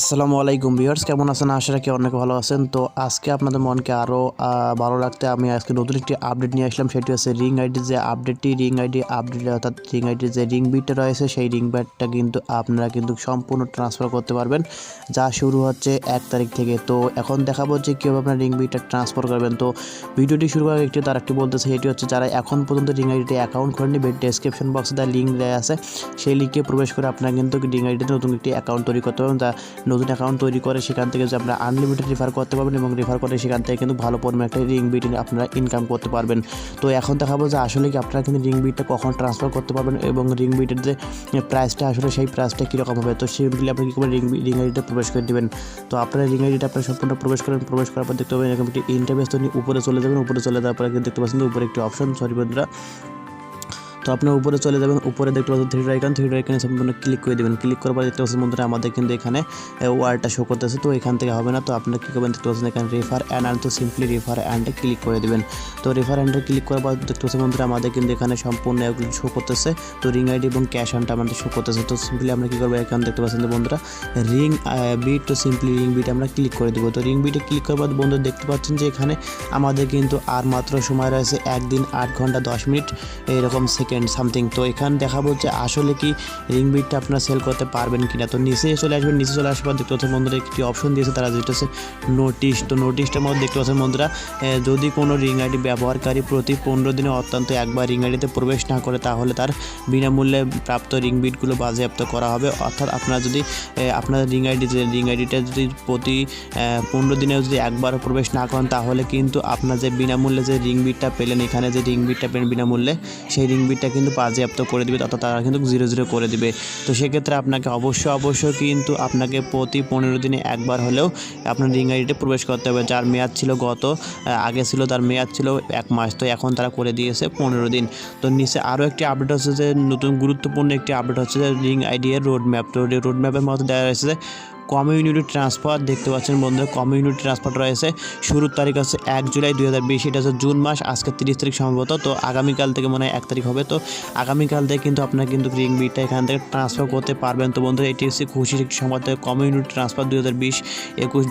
আসসালামু আলাইকুম ভিউয়ার্স, কেমন আছেন? আশা রাখি অনেক ভালো আছেন। তো আজকে আপনাদের মনকে আরও ভালো রাখতে আমি আজকে নতুন একটি আপডেট নিয়ে আসলাম। সেটি হচ্ছে রিং আইডির যে আপডেটটি রিং আইডি আপডেট অর্থাৎ রিং আইডির যে রিং বিটটা রয়েছে, সেই রিং বিটটা কিন্তু আপনারা কিন্তু সম্পূর্ণ ট্রান্সফার করতে পারবেন। যা শুরু হচ্ছে এক তারিখ থেকে। তো এখন দেখাবো যে কীভাবে আপনার রিং বিটটা ট্রান্সফার করবেন। তো ভিডিওটি শুরু করার একটি তার একটি বলতেছে, সেটি হচ্ছে যারা এখন পর্যন্ত রিং আইডিতে অ্যাকাউন্ট করেনি ডেসক্রিপশন বক্সে তার লিঙ্ক দেওয়া আছে, সেই লিঙ্কে প্রবেশ করে আপনারা কিন্তু রিং আইডিতে নতুন একটি অ্যাকাউন্ট তৈরি করতে পারবেন। তা নতুন অ্যাকাউন্ট তৈরি করে সেখান থেকে যে আপনারা আনলিমিটেড রেফার করতে পারবেন এবং রেফার করে সেখান থেকে কিন্তু ভালো পরিমাণে একটা রিং বিট আপনারা ইনকাম করতে পারবেন। তো এখন দেখাবো যে আসলে কি আপনারা কিন্তু রিং বিটটা কখন ট্রান্সফার করতে পারবেন এবং রিং বিটের যে প্রাইসটা আসলে সেই প্রাইসটা কীরকম হবে? তো সেগুলি আপনি কী করবেন রিং রিং আইডিতে প্রবেশ করে দেবেন? তো আপনারা রিং আইডিটা আপনারা সম্পূর্ণ প্রবেশ করেন, প্রবেশ করার পর দেখতে পাবেন এরকম একটি ইন্টারভেস তো উপরে চলে যাবেন, উপরে চলে যাওয়ার পরে দেখতে পাচ্ছেন উপরে একটি অপশন সরি বন্ধুরা তো আপনার উপরে চলে যাবেন, উপরে দেখতে পাচ্ছেন থ্রি আইকন থ্রি আইকনে সম্পূর্ণ ক্লিক করে দেবেন। ক্লিক করার পর দেখতে পাচ্ছেন বন্ধুরা, আমাদের কিন্তু এখানে ওয়ার্ডটা শো করতেছে, তো এখান থেকে হবে না। তো আপনারা কী করবেন, দেখতে পাচ্ছেন এখানে রেফার অ্যান্ড আর তো সিম্পলি রেফার অ্যান্ডে ক্লিক করে দেবেন। তো রেফার অ্যান্ডে ক্লিক করার পর দেখতে পাচ্ছেন বন্ধুরা, আমাদের কিন্তু এখানে সম্পূর্ণ এগুলো শো করতেছে। তো রিং আইডি এবং ক্যাশ অ্যান্ডটা আমাদের শো করতেছে। তো সিম্পলি আমরা কী করব, এখানে দেখতে পাচ্ছেন বন্ধুরা রিং বিট তো সিম্পলি রিং বিট আমরা ক্লিক করে দেবো। তো রিং বিটে ক্লিক করার পর বন্ধুরা দেখতে পাচ্ছেন যে এখানে আমাদের কিন্তু আর মাত্র সময় রয়েছে একদিন আট ঘণ্টা দশ মিনিট। এরকম সেকেন্ড সামথিং তো এখানে দেখাবো যে আসলে কি রিং বিটটা আপনারা সেল করতে পারবেন কিনা। তো নিচে চলে আসবেন, নিচে চলে পর দেখতে পাচ্ছেন বন্ধুরা একটি অপশন দিয়েছে, তারা যেটা হচ্ছে নোটিশ তো নোটিশটার মধ্যে দেখতে পাচ্ছেন বন্ধুরা যদি কোনো রিং আইডি ব্যবহারকারী প্রতি পনেরো দিনে অত্যন্ত একবার রিং আইডিতে প্রবেশ না করে, তাহলে তার বিনামূল্যে প্রাপ্ত রিং বিটগুলো বাজেয়াপ্ত করা হবে। অর্থাৎ আপনারা যদি আপনার রিং আইডি রিং আইডিটা যদি প্রতি পনেরো দিনে যদি একবার প্রবেশ না করেন, তাহলে কিন্তু আপনার যে বিনামূল্যে যে রিং বিটটা পেলেন, এখানে যে রিং বিটটা পেলেন বিনামূল্যে, সেই রিং বিটটা কিন্তু বাজেয়াপ্ত করে দিবে, অর্থাৎ তারা কিন্তু জিরো জিরো করে দিবে। তো সেক্ষেত্রে আপনাকে অবশ্যই অবশ্যই কিন্তু আপনাকে প্রতি পনেরো দিনে একবার হলেও আপনার রিং আইডিতে প্রবেশ করতে হবে। যার মেয়াদ ছিল গত আগে ছিল, তার মেয়াদ ছিল এক মাস। তো এখন তারা করে দিয়েছে পনেরো দিন। তো নিচে আরও একটি আপডেট হচ্ছে যে, নতুন গুরুত্বপূর্ণ একটি আপডেট হচ্ছে যে রিং আইডি এর রোড ম্যাপ তো রোড ম্যাপের মধ্যে দেওয়া রয়েছে যে কমিউনিটি ট্রান্সফার দেখতে পাচ্ছেন বন্ধুরা, কমিউনিটি ট্রান্সফার রয়েছে। শুরুর তারিখ হচ্ছে এক জুলাই দুই হাজার বিশ, এটা হচ্ছে জুন মাস, আজকে তিরিশ তারিখ সম্ভবত। তো আগামীকাল থেকে মনে হয় এক তারিখ হবে। তো আগামীকাল থেকে কিন্তু আপনার কিন্তু রিং বিটটা এখান থেকে ট্রান্সফার করতে পারবেন। তো বন্ধুরা, এটি হচ্ছে খুশির একটি সংবাদ। কমিউনিটি ট্রান্সফার দুই হাজার বিশ একুশ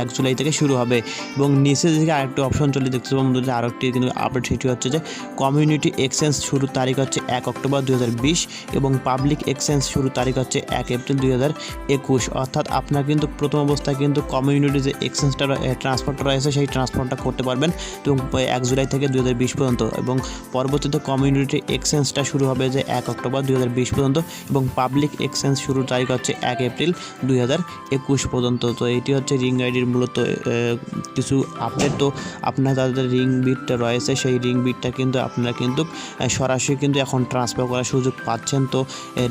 এক জুলাই থেকে শুরু হবে। এবং নিচে দিকে আরেকটি অপশন চলে দেখতে পাবো বন্ধুরা, আরেকটি কিন্তু আপডেট সেটি হচ্ছে যে কমিউনিটি এক্সচেঞ্জ শুরুর তারিখ হচ্ছে এক অক্টোবর দুই হাজার বিশ এবং পাবলিক এক্সচেঞ্জ শুরুর তারিখ হচ্ছে এক এপ্রিল দু হাজার একুশ। অর্থাৎ আপনার কিন্তু প্রথম অবস্থায় কিন্তু কমিউনিটি যে এক্সচেঞ্জটা ট্রান্সফারটা রয়েছে, সেই ট্রান্সফারটা করতে পারবেন এবং এক জুলাই থেকে দু হাজার বিশ পর্যন্ত এবং পরবর্তীতে কমিউনিটি এক্সচেঞ্জটা শুরু হবে যে এক অক্টোবর দু হাজার বিশ পর্যন্ত এবং পাবলিক এক্সচেঞ্জ শুরুর তারিখ হচ্ছে এক এপ্রিল দুই হাজার একুশ পর্যন্ত। তো এটি হচ্ছে রিং আইডির মূলত কিছু আপডেট তো আপনার তাদের রিং বিটটা রয়েছে, সেই রিং বিটটা কিন্তু আপনারা কিন্তু সরাসরি কিন্তু এখন ট্রান্সফার করার সুযোগ পাচ্ছেন। তো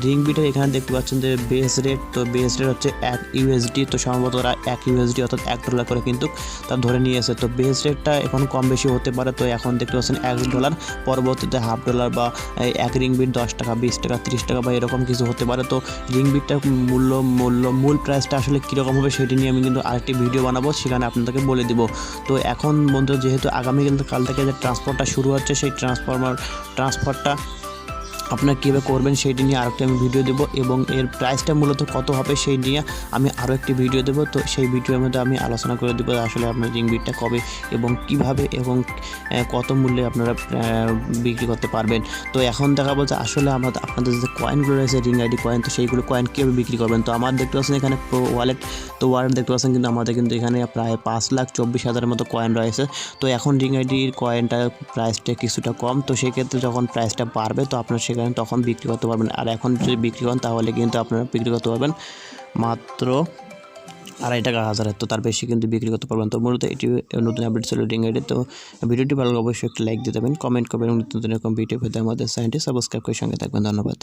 রিং বিটের এখানে দেখতে পাচ্ছেন যে বেস রেট তো বেস রেট হচ্ছে এক ইউএসডি তো সম্ভবত ওরা এক ইউএসডি অর্থাৎ এক ডলার করে কিন্তু তার ধরে নিয়েছে তো বেস রেটটা এখন কম বেশি হতে পারে, তো এখন দেখতে পাচ্ছেন এক ডলার পরবর্তীতে হাফ ডলার বা এক রিং বিট দশ টাকা, বিশ টাকা, তিরিশ টাকা বা এরকম কিছু হতে পারে। তো রিং বিটটার মূল্য মূল্য, মূল প্রাইসটা আসলে কীরকম হবে সেটি নিয়ে আমি কিন্তু আরেকটি ভিডিও বানাবো, সেখানে আপনাদেরকে বলে দিব। তো এখন বন্ধু যেহেতু আগামী কিন্তু কাল থেকে যে ট্রান্সপোর্টটা শুরু হচ্ছে, সেই ট্রান্সফরমার ট্রান্সফারটা আপনারা কীভাবে করবেন সেইটি নিয়ে আরেকটি আমি ভিডিও দেবো এবং এর প্রাইসটা মূলত কত হবে সেই নিয়ে আমি আরও একটি ভিডিও দেবো। তো সেই ভিডিওর মধ্যে আমি আলোচনা করে দেবো আসলে আপনার রিং বিটটা কবে এবং কীভাবে এবং কত মূল্যে আপনারা বিক্রি করতে পারবেন। তো এখন দেখা বলছে আসলে আমাদের আপনাদের যে কয়েনগুলো রয়েছে রিং আইডি কয়েন তো সেইগুলো কয়েন কীভাবে বিক্রি করবেন? তো আমার দেখতে পাচ্ছেন এখানে প্রো ওয়ালেট তো ওয়ালেট দেখতে পাচ্ছেন কিন্তু আমাদের কিন্তু এখানে প্রায় পাঁচ লাখ চব্বিশ হাজারের মতো কয়েন রয়েছে। তো এখন রিং আইডির কয়েনটার প্রাইসটা কিছুটা কম, তো সেক্ষেত্রে যখন প্রাইসটা বাড়বে, তো আপনার সেখানে করেন তখন বিক্রি করতে পারবেন। আর এখন যদি বিক্রি করেন, তাহলে কিন্তু আপনারা বিক্রি করতে পারবেন মাত্র আড়াই টাকা হাজারের তো তার বেশি কিন্তু বিক্রি করতে পারবেন। তো মূলত এটি নতুন আপডেট ছিল আইডি তো ভিডিওটি ভালো অবশ্যই একটি লাইক দিতে পারেন কমেন্ট করবেন নতুন নতুন এরকম ভিডিও পেতে আমাদের চ্যানেলটি সাবস্ক্রাইব করে সঙ্গে থাকবেন। ধন্যবাদ।